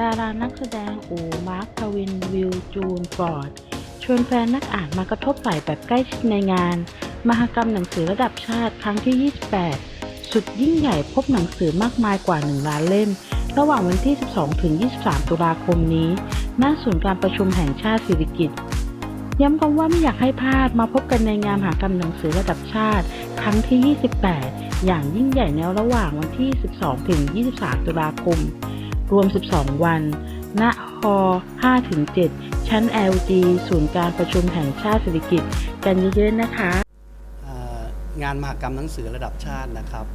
ดารานักแสดงอูมาร์คทวิน วิลจูนฟอร์ด ชวนแฟนนักอ่านมากระทบไหล่แบบใกล้ชิดในงาน มหกรรมหนังสือระดับชาติครั้งที่ 28 สุดยิ่งใหญ่พบหนังสือมากมายกว่า 1 ล้านเล่ม ระหว่างวันที่ 12 ถึง 23 ตุลาคมนี้ ณ ศูนย์การประชุมแห่งชาติสิริกิติ์ย้ำกันว่าไม่อยากให้พลาดมาพบกันในงานมหากรรมหนังสือระดับชาติ ครั้งที่ 28 อย่างยิ่งใหญ่ในระหว่างวันที่ 12 ถึง 23 ตุลาคม รวม 12 วัน ณ ฮ 5 7 ชั้น LG ศูนย์การประชุมแห่งชาติสิริกิติ์กันเยอะๆนะคะงานมหกรรมหนังสือระดับชาตินะครับ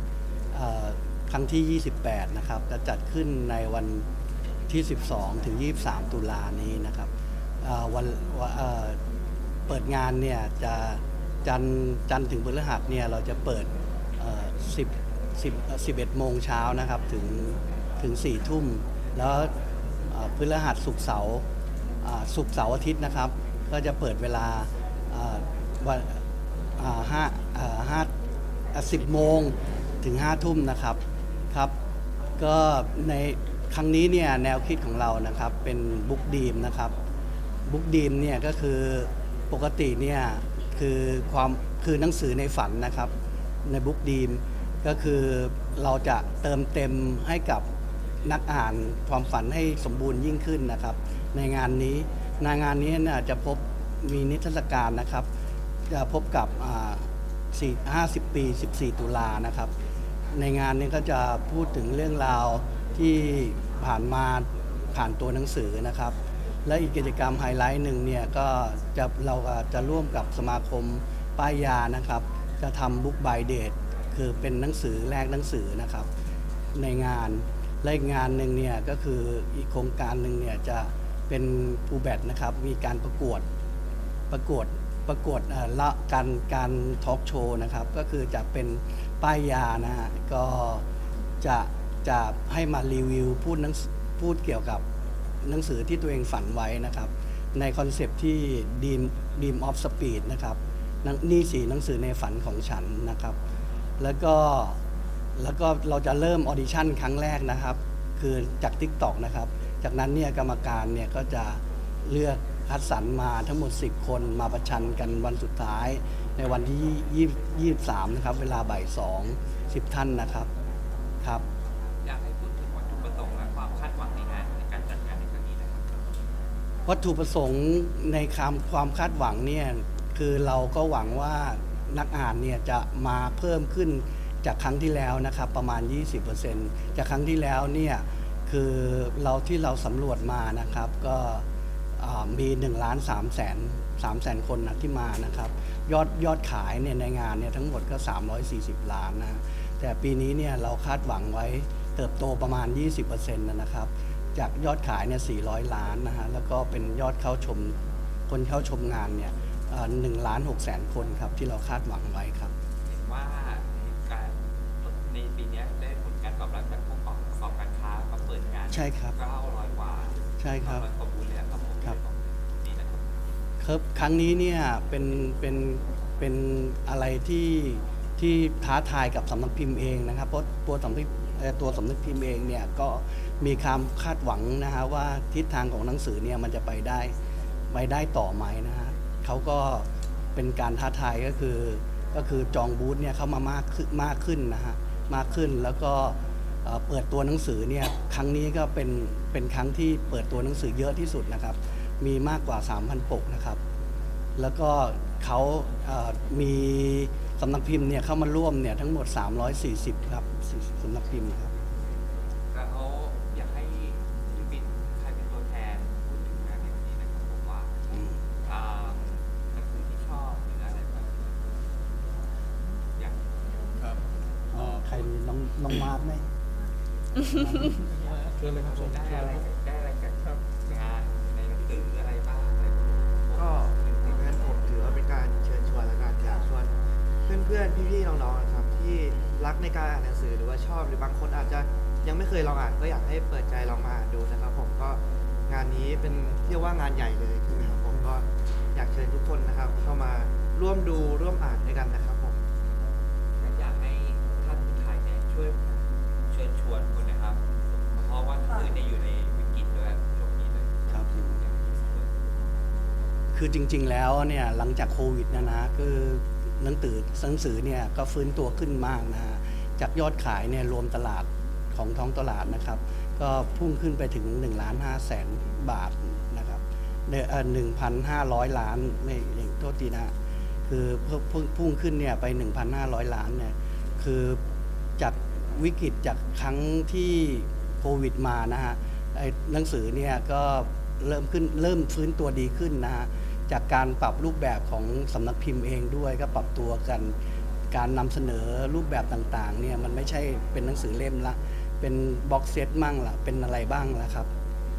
ครั้งที่ 28 นะครับ จะจัดขึ้นในวันที่ 12 ถึง 23 ตุลานี้นะครับเอ่อวันวเปิดงานเนี่ยจะจันจันถึงพฤหัสเนี่ยเราจะเปิด 10 10 11 โมงเช้านะครับถึง ถึง4ทุ่ม แล้วพฤหัสศุกร์เสาร์ศุกร์เสาร์อาทิตย์นะครับ ก็จะเปิดเวลาวันห้าอ่าห้าสิบโมงถึงห้าทุ่มนะครับครับก็ในครั้งนี้เนี่ยแนวคิดของเรานะครับเป็นบุ๊กดีมนะครับบุ๊กดีมเนี่ยก็คือปกติเนี่ยคือความคือหนังสือในฝันนะครับในบุ๊กดีมก็คือเราจะเติมเต็มให้กับ นักอ่านความฝันให้สมบูรณ์ยิ่งขึ้นนะครับ ในงานนี้ในงานนี้เนี่ยจะพบมีนิทรรศการนะครับ จะพบกับ50 ปี 14 ตุลานะครับ ในงานนี้ก็จะพูดถึงเรื่องราวที่ผ่านมาผ่านตัวหนังสือนะครับ และอีกกิจกรรมไฮไลท์หนึ่งเนี่ยก็จะเราจะร่วมกับสมาคมป้ายยานะครับ จะทำบุ๊กบายเดทคือเป็นหนังสือแลกหนังสือนะครับ ในงาน และอีกงานหนึ่งเนี่ยก็คืออีกโครงการหนึ่งเนี่ยจะเป็นภูแบตนะครับ มีการประกวดประกวดประกวดละการการทอล์กโชว์นะครับ ก็คือจะเป็นป้ายยานะฮะก็จะจะให้มารีวิวพูดนังพูดเกี่ยวกับหนังสือที่ตัวเองฝันไว้นะครับ ในคอนเซปที่ Dream Dream of Speed นะครับนั่นนี่สีหนังสือในฝันของฉันนะครับ แล้วก็ แล้วก็เราจะเริ่มออดิชั่นครั้งแรกนะครับ คือจาก TikTok นะครับ จากนั้นเนี่ยกรรมการเนี่ยก็จะเลือกคัดสรรมาทั้งหมด 10 คนมาประชันกันวันสุดท้าย ในวันที่23 นะครับ เวลาบ่าย2 10 ท่านนะครับครับอยากให้พูดถึงวัตถุประสงค์และความคาดหวังในงานในการจัดงานในครั้งนี้นะครับวัตถุประสงค์ในคำความคาดหวังเนี่ยคือเราก็หวังว่านักอ่านเนี่ยจะมาเพิ่มขึ้น จากครั้งที่แล้วนะครับประมาณ 20%จากครั้งที่แล้วเนี่ยคือเราที่เราสำรวจมานะครับก็มี1ล้าน3แสน3แสนคนนะที่มานะครับยอดยอดขายเนี่ยในงานเนี่ยทั้งหมดก็ 340 ล้านนะแต่ปีนี้เนี่ยเราคาดหวังไว้เติบโตประมาณ 20%นะครับจากยอดขายเนี่ย400 ล้านนะฮะแล้วก็เป็นยอดเข้าชมคนเข้าชมงานเนี่ยหนึ่งล้านหกแสนคนครับที่เราคาดหวังไว้ครับ ในปีเนี้ยได้ผลการตอบรับจากผู้ประกอบการค้ามาเปิดงานใช่ครับ900กว่าใช่ครับ900กว่าบูธเลยครับผมครับ นี่นะครับ ครับครั้งนี้เนี่ยเป็นเป็นเป็นอะไรที่ที่ท้าทายกับสำนักพิมพ์เองนะครับเพราะตัวสำนักเอ่อตัวสำนักพิมพ์เองเนี่ยก็มีความคาดหวังนะฮะว่าทิศทางของหนังสือเนี่ยมันจะไปได้ไปได้ต่อไหมนะฮะเขาก็เป็นการท้าทายก็คือก็คือจองบูธเนี่ยเข้ามามากขึ้นมากขึ้นนะฮะ มากขึ้น แล้วก็เปิดตัวหนังสือเนี่ยครั้งนี้ก็เป็นเป็นครั้งที่เปิดตัวหนังสือเยอะที่สุดนะครับ มีมากกว่า 3,000 ปกนะครับ แล้วก็เขาเอ่อมีสำนักพิมพ์เนี่ยเข้ามาร่วมเนี่ยทั้งหมด 340 ครับสำนักพิมพ์ครับ แล้วเขาอยากให้ศิลปินใครเป็นตัวแทนพูดถึงงานในวันนี้นะครับผมว่า อืม อ่าหนังสือที่ชอบหรืออะไรแบบอยาก ครับเอ่อ ใครมี น้องมาร์คไหมเชิญเลยครับผมได้อะไรได้อะไรกันครับงานในหนังสืออะไรบ้างอะไรแบบนี้ก็งั้นผมถือว่าเป็นการเชิญชวนและการอยากชวนเพื่อนๆพี่ๆน้องๆนะครับ ที่รักในการอ่านหนังสือหรือว่าชอบหรือบางคนอาจจะยังไม่เคยลองอ่านก็อยากให้เปิดใจลองมาอ่านดูนะครับ ผมก็งานนี้เป็นเรียกว่างานใหญ่เลยนะครับผมก็อยากเชิญทุกคนนะครับ เข้ามาร่วมดูร่วมอ่านด้วยกันนะครับ่วยเชิญชวนคนนะครับ เพราะว่าทุกคืนเนี่ยอยู่ในวิกฤตด้วยช่วงนี้เลยครับ คือจริง ๆ แล้วเนี่ยหลังจากโควิดนะนะคือหนังสือหนังสือเนี่ยก็ฟื้นตัวขึ้นมากนะจากยอดขายเนี่ยรวมตลาดของท้องตลาดนะครับ ก็พุ่งขึ้นไปถึง1ล้านห้าแสนบาทนะครับหนึ่งพันห้าร้อยล้านไม่โทษทีนะ คือพุ่งพุ่งขึ้นเนี่ยไป 1,500 ล้านเนี่ยคือจาก วิกฤตจากครั้งที่โควิดมานะฮะหนังสือเนี่ยก็เริ่มขึ้นเริ่มฟื้นตัวดีขึ้นนะฮะจากการปรับรูปแบบของสำนักพิมพ์เองด้วยก็ปรับตัวกัน การนำเสนอรูปแบบต่างๆเนี่ยมันไม่ใช่เป็นหนังสือเล่มละ เป็นบ็อกเซตมั่งละเป็นอะไรบ้างละครับ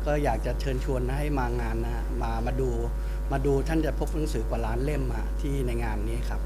ก็อยากจะเชิญชวนให้มางานนะมามาดูมาดูท่านจะพบหนังสือกว่าล้านเล่มอะที่ในงานนี้ครับ